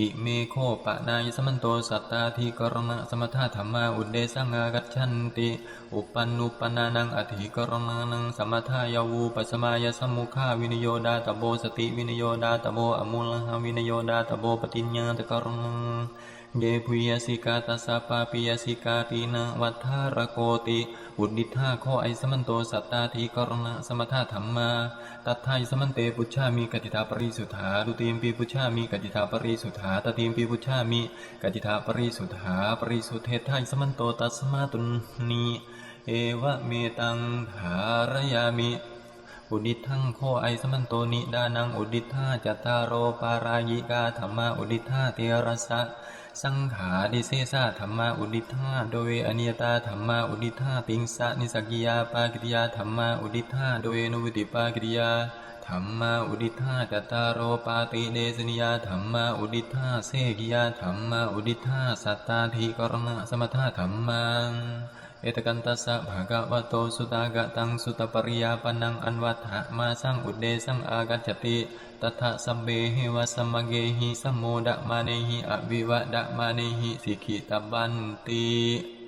อิเมโคปะนายสมันโตสัตตาธิกรณะสมถะธรรมาอุเดสังากัจฉันติ อุปันุปนานังอธิกรณานังสมถายาวูปสมายสมุขาวินโยดาตโบสติวินโยดาตโบอมูลหาวินโยดาตโบปฏิญญาตกรณัง เยพุยสิกาตัสสะปาปิยสิกาตีนะวัฏฐารโกติอุดดิธาโคไอสมันโตสัตตาธิกรณะสมถะธรรมาตัทไทยสมันเตปุชามีกติทาปริสุทธาดุตีมปีปุชามีกติทาปริสุทธาตตีมปีปุชามีกติทาปริสุทธาปริสุทธเทไทยสมันโตตัสมาตุนีเอวะเมตังธารยามิ อุดิทังโคไอสมันโตนิดานังอุดิธาจัตตารโรปารายิกาธรรมาอุดิธาเทระสะสังขาดิเซสาธรรมาอุดิธาโดยอนิยตาธรรมาอุดิธาติงสะนิสกิยาปากิริยาธรรมาอุดิธาโดยนุวิติปากิริยาธรรมาอุดิธาจัตตารโรปาติเดสนิยาธรรมาอุดิธาเสกิยาธรรมาอุดิธาสัตตาธิกรณะสมถะธรรมัง เอตกันตัสสะภะคะวะโตสุตากะตังสุตปริยาปนังอันวัฏหะมาสังอุดเดสังอากัจจติตถะสัมเบหิวะสัมมะเกหิสัมโมดะมาเนหิอวิวะดะมาเนหิสิกิตบันติ